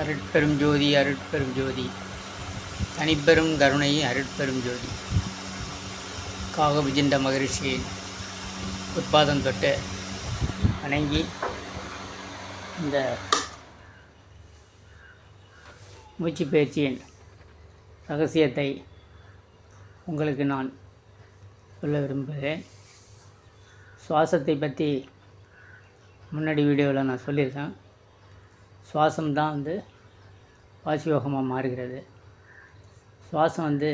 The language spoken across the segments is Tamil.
அருட்பெரும் ஜோதி அருட்பெரும் ஜோதி. தனிப்பெரும் கருணை அருட்பெரும் ஜோதி. காக விஜிண்ட மகரிஷியின் உற்பாதம் தொட்டு வணங்கி இந்த மூச்சு பயிற்சியின் ரகசியத்தை உங்களுக்கு நான் சொல்ல விரும்புகிறேன். சுவாசத்தை பற்றி முன்னாடி வீடியோவில் நான் சொல்லியிருக்கேன். சுவாசம் தான் வந்து வாசியோகமாக மாறுகிறது. சுவாசம் வந்து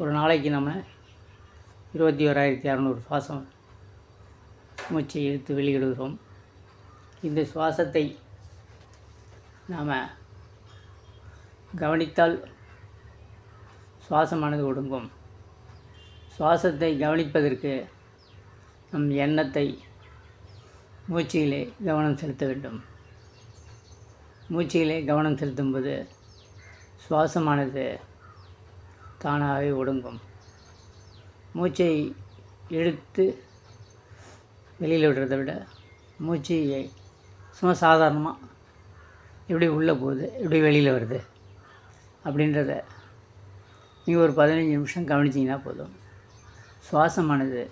ஒரு நாளைக்கு நம்ம இருபத்தி ஓராயிரத்தி அறநூறு சுவாசம் மூச்சை இழுத்து வெளியிடுகிறோம். இந்த சுவாசத்தை நாம் கவனித்தால் சுவாசமானது ஒடுங்கும். சுவாசத்தை கவனிப்பதற்கு நம் எண்ணத்தை மூச்சிலே கவனம் செலுத்த வேண்டும். மூச்சிலே கவனம் செலுத்தும்போது சுவாசமானது தானாகவே ஒடுங்கும். மூச்சை இழுத்து வெளியில் விடுறதை விட மூச்சையை சும்மா சாதாரணமாக எப்படி உள்ளே போகுது எப்படி வெளியில் வருது அப்படின்றத நீங்கள் ஒரு பதினஞ்சு நிமிஷம் கவனிச்சிங்கன்னா போதும். சுவாசமானது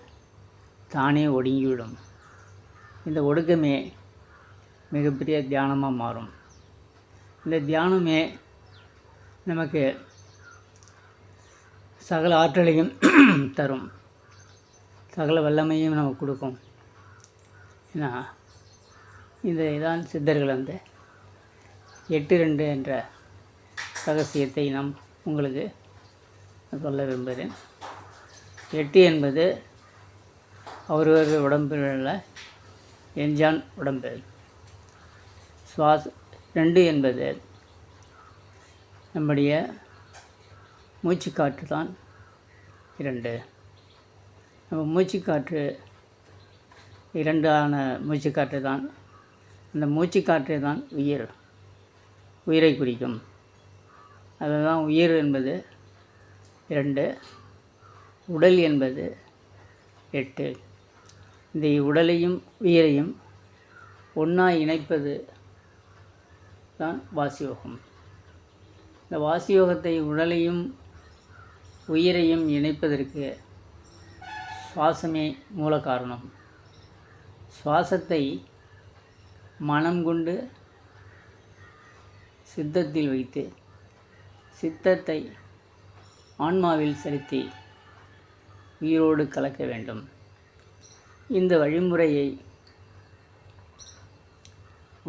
தானே ஒடுங்கிவிடும். இந்த ஒடுக்கமே மிகப்பெரிய தியானமாக மாறும். இந்த தியானமே நமக்கு சகல ஆற்றலையும் தரும். சகல வல்லமையும் நமக்கு கொடுக்கும். ஏன்னா இந்த இதான் சித்தர்கள் வந்து எட்டு ரெண்டு என்ற ரகசியத்தை நாம் உங்களுக்கு சொல்ல விரும்புகிறேன். எட்டு என்பது அவரவர் உடம்பில் உள்ள எஞ்சான் உடம்பு. சுவாச ரெண்டு என்பது நம்முடைய மூச்சுக்காற்று தான் இரண்டு. நம்ம மூச்சுக்காற்று இரண்டான மூச்சுக்காற்று தான். அந்த மூச்சுக்காற்று தான் உயிர். உயிரை குறிக்கும். அதுதான் உயிர் என்பது இரண்டு. உடல் என்பது எட்டு. இந்த உடலையும் உயிரையும் ஒன்றா இணைப்பது தான் வாசியோகம். இந்த வாசியோகத்தை உடலையும் உயிரையும் இணைப்பதற்கு சுவாசமே மூல காரணம். சுவாசத்தை மனம் கொண்டு சித்தத்தில் வைத்து சித்தத்தை ஆன்மாவில் செலுத்தி உயிரோடு கலக்க வேண்டும். இந்த வழிமுறையை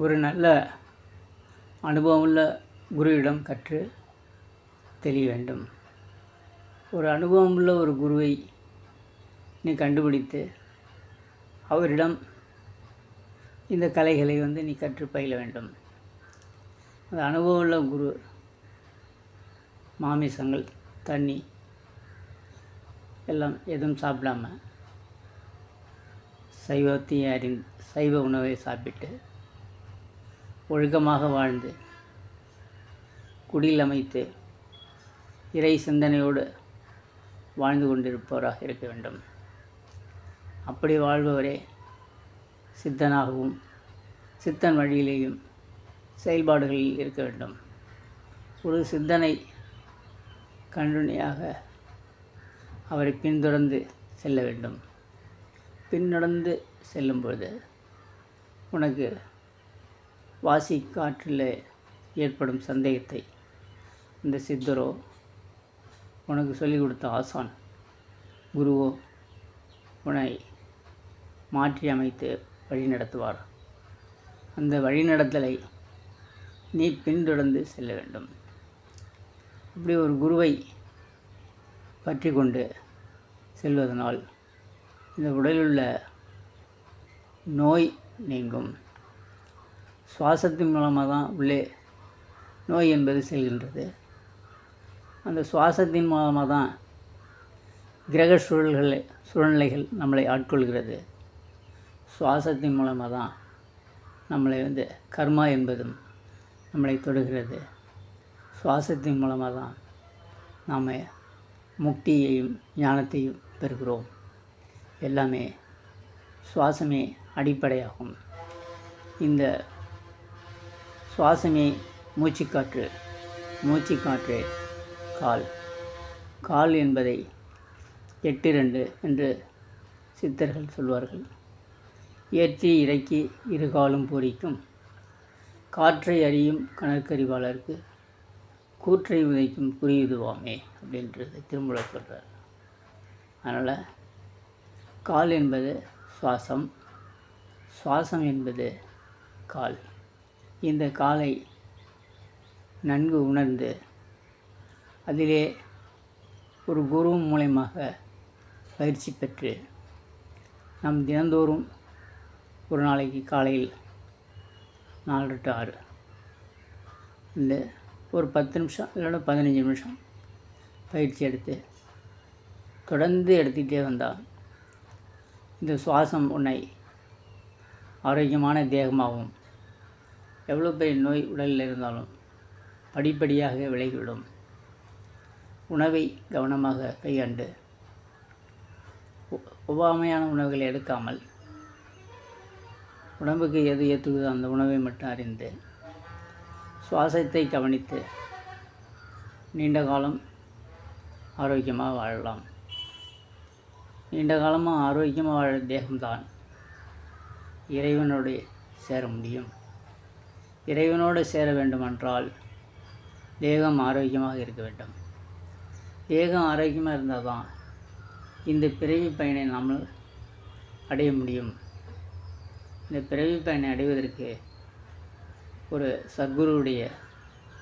ஒரு நல்ல அனுபவமுள்ள குருவிடம் கற்று தெரிய வேண்டும். ஒரு அனுபவமுள்ள ஒரு குருவை நீ கண்டுபிடித்து அவரிடம் இந்த கலைகளை வந்து நீ கற்று பயில வேண்டும். அந்த அனுபவமுள்ள குரு மாமிசங்கள் தண்ணி எல்லாம் எதுவும் சாப்பிடாம சைவத்தையும் அறிந்து சைவ உணவை சாப்பிட்டு ஒழுக்கமாக வாழ்ந்து குடில் அமைத்து இறை சிந்தனையோடு வாழ்ந்து கொண்டிருப்பவராக இருக்க வேண்டும். அப்படி வாழ்பவரே சித்தனாகவும் சித்தன் வழியிலேயும் செயல்பாடுகளில் இருக்க வேண்டும். ஒரு சித்தனை கண்டுணையாக அவரை பின்தொடர்ந்து செல்ல வேண்டும். பின்தொடர்ந்து செல்லும்பொழுது உனக்கு வாசி காற்றில் ஏற்படும் சந்தேகத்தை. இந்த சித்தரோ உனக்கு சொல்லிக் கொடுத்த ஆசான் குருவோ உன்னை மாற்றி அமைத்து வழி நடத்துவார். அந்த வழிநடத்தலை நீ பின்தொடர்ந்து செல்ல வேண்டும். இப்படி ஒரு குருவை பற்றி கொண்டு செல்வதனால் இந்த உடலிலுள்ள நோய் நீங்கும். சுவாசத்தின் மூலமாக தான் உள்ளே நோய் என்பது செல்கின்றது. அந்த சுவாசத்தின் மூலமாக தான் கிரக சூழல்களை சூழ்நிலைகள் நம்மளை ஆட்கொள்கிறது. சுவாசத்தின் மூலமாக தான் நம்மளை வந்து கர்மா என்பதும் நம்மளை தொடுகிறது. சுவாசத்தின் மூலமாக தான் நாம் முக்தியையும் ஞானத்தையும் பெறுகிறோம். எல்லாமே சுவாசமே அடிப்படையாகும். இந்த சுவாசமே மூச்சுக்காற்று மூச்சுக்காற்று கால். கால் என்பதை எட்டு ரெண்டு என்று சித்தர்கள் சொல்வார்கள். ஏற்றி இறக்கி இருகாலும் பூரிக்கும். காற்றை அறியும் கணக்கறிவாளருக்கு கூற்றை உதைக்கும் குறியுதுவாமே அப்படின்றது திருமூலர் சொல்கிறார் அதனால் கால் என்பது சுவாசம் சுவாசம் என்பது கால். இந்த காலை நன்கு உணர்ந்து அதிலே ஒரு குரு மூலயமாக பயிற்சி பெற்று நம் தினந்தோறும் ஒரு நாளைக்கு காலையில் நாலு டு ஆறு. இந்த ஒரு பத்து நிமிஷம் இல்லைன்னா பதினஞ்சு நிமிஷம் பயிற்சி எடுத்து தொடர்ந்து எடுத்துக்கிட்டே வந்தால் இந்த சுவாசம் உன்னை ஆரோக்கியமான தேகமாகவும் எவ்வளோ பெரிய நோய் உடலில் இருந்தாலும் படிப்படியாக விலகிவிடும். உணவை கவனமாக கையாண்டு. ஒ- ஒவ்வாமையான உணவுகளை எடுக்காமல் உடம்புக்கு எது ஏற்றுக்குதோ அந்த உணவை மட்டும் அறிந்து சுவாசத்தை கவனித்து நீண்ட காலம் ஆரோக்கியமாக வாழலாம். நீண்ட காலமாக ஆரோக்கியமாக வாழ தேகம்தான் இறைவனோடு சேர முடியும். இறைவனோடு சேர வேண்டுமென்றால் தேகம் ஆரோக்கியமாக இருக்க வேண்டும். தேகம் ஆரோக்கியமாக இருந்தால் தான் இந்த பிறவி பயனை நாம் அடைய முடியும். இந்த பிறவி பயனை அடைவதற்கு ஒரு சத்குருவுடைய